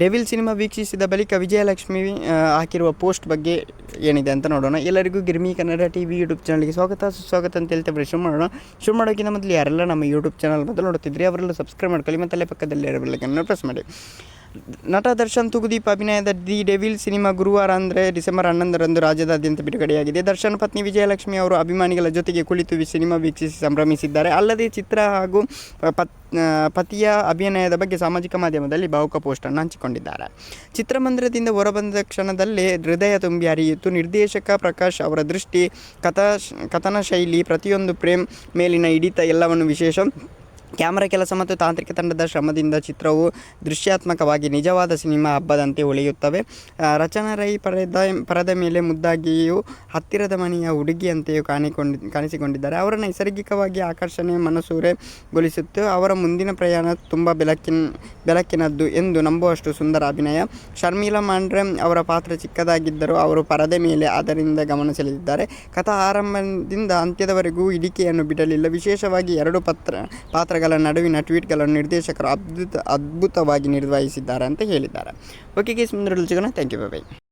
Devil cinema ವೀಕ್ಷಿಸಿದ ಬಳಿಕ ವಿಜಯಲಕ್ಷ್ಮಿ ಹಾಕಿರುವ ಪೋಸ್ಟ್ ಬಗ್ಗೆ ಏನಿದೆ ಅಂತ ನೋಡೋಣ. ಎಲ್ಲರಿಗೂ Girmi Kannada T V YouTube ಚಾನಲ್ಗೆ ಸ್ವಾಗತ. ಸುಸ್ವಾಗತ ಅಂತ ಹೇಳ್ತಾ ಬರೀ ಶುರು ಮಾಡೋಣ. ಶುರು ಮಾಡೋಕ್ಕಿಂತ ಮೊದಲು ಯಾರೆಲ್ಲ ನಮ್ಮ ಯೂಟ್ಯೂಬ್ ಚಾನಲ್ ಮೊದಲು ನೋಡ್ತಿದ್ರಿ, ಅವರೆಲ್ಲ ಸಬ್ಸ್ಕ್ರೈಬ್ ಮಾಡ್ಕೊಳ್ಳಿ ಮತ್ತು ಪಕ್ಕದಲ್ಲಿ ಇರಬೇಕನ್ನು ಪ್ರೆಸ್ ಮಾಡಿ. ನಟ ದರ್ಶನ್ ತುಗುದೀಪ್ ಅಭಿನಯದ ದಿ ಡೆವಿಲ್ ಸಿನಿಮಾ ಗುರುವಾರ ಅಂದರೆ ಡಿಸೆಂಬರ್ ಹನ್ನೊಂದರಂದು ರಾಜ್ಯದಾದ್ಯಂತ ಬಿಡುಗಡೆಯಾಗಿದೆ. ದರ್ಶನ್ ಪತ್ನಿ ವಿಜಯಲಕ್ಷ್ಮಿ ಅವರು ಅಭಿಮಾನಿಗಳ ಜೊತೆಗೆ ಕುಳಿತು ಸಿನಿಮಾ ವೀಕ್ಷಿಸಿ ಸಂಭ್ರಮಿಸಿದ್ದಾರೆ. ಅಲ್ಲದೆ ಚಿತ್ರ ಹಾಗೂ ಪತ್ ಪತಿಯ ಅಭಿನಯದ ಬಗ್ಗೆ ಸಾಮಾಜಿಕ ಮಾಧ್ಯಮದಲ್ಲಿ ಭಾವುಕ ಪೋಸ್ಟನ್ನು ಹಂಚಿಕೊಂಡಿದ್ದಾರೆ. ಚಿತ್ರಮಂದಿರದಿಂದ ಹೊರಬಂದ ಕ್ಷಣದಲ್ಲೇ ಹೃದಯ ತುಂಬಿ ಹರಿಯಿತು. ನಿರ್ದೇಶಕ ಪ್ರಕಾಶ್ ಅವರ ದೃಷ್ಟಿ, ಕಥಾ ಕಥನ ಶೈಲಿ ಪ್ರತಿಯೊಂದು ಪ್ರೇಮ್ ಮೇಲಿನ ಹಿಡಿತ ಎಲ್ಲವನ್ನು ವಿಶೇಷ ಕ್ಯಾಮರಾ ಕೆಲಸ ಮತ್ತು ತಾಂತ್ರಿಕ ತಂಡದ ಶ್ರಮದಿಂದ ಚಿತ್ರವು ದೃಶ್ಯಾತ್ಮಕವಾಗಿ ನಿಜವಾದ ಸಿನಿಮಾ ಹಬ್ಬದಂತೆ ಉಳಿಯುತ್ತವೆ. ರಚನಾ ರೈ ಪರದ ಪರದ ಮೇಲೆ ಮುದ್ದಾಗಿಯೂ ಹತ್ತಿರದ ಮನೆಯ ಹುಡುಗಿಯಂತೆಯೂ ಕಾಣಿಕೊಂಡ, ಕಾಣಿಸಿಕೊಂಡಿದ್ದಾರೆ. ಅವರ ನೈಸರ್ಗಿಕವಾಗಿ ಆಕರ್ಷಣೆ ಮನಸೂರೆಗೊಳಿಸುತ್ತು ಅವರ ಮುಂದಿನ ಪ್ರಯಾಣ ತುಂಬ ಬೆಳಕಿನ, ಬೆಳಕಿನದ್ದು ಎಂದು ನಂಬುವಷ್ಟು ಸುಂದರ ಅಭಿನಯ. ಶರ್ಮಿಲಾ ಮಾಂಡ್ರೆ ಅವರ ಪಾತ್ರ ಚಿಕ್ಕದಾಗಿದ್ದರೂ ಅವರು ಪರದೆ ಮೇಲೆ ಅದರಿಂದ ಗಮನ ಸೆಳೆದಿದ್ದಾರೆ ಕಥಾ ಆರಂಭದಿಂದ ಅಂತ್ಯದವರೆಗೂ ಇಡಿಕೆಯನ್ನು ಬಿಡಲಿಲ್ಲ. ವಿಶೇಷವಾಗಿ ಎರಡು ಪತ್ರ, ಪಾತ್ರಗಳ ನಡುವಿನ ಟ್ವೀಟ್ಗಳನ್ನು ನಿರ್ದೇಶಕರು ಅದ್ಭುತ ಅದ್ಭುತವಾಗಿ ನಿರ್ವಹಿಸಿದ್ದಾರೆ ಅಂತ ಹೇಳಿದ್ದಾರೆ. ಓಕೆ ಕೇಸ್ ಮುಂದೆ ಸಿಗೋಣ. Thank you by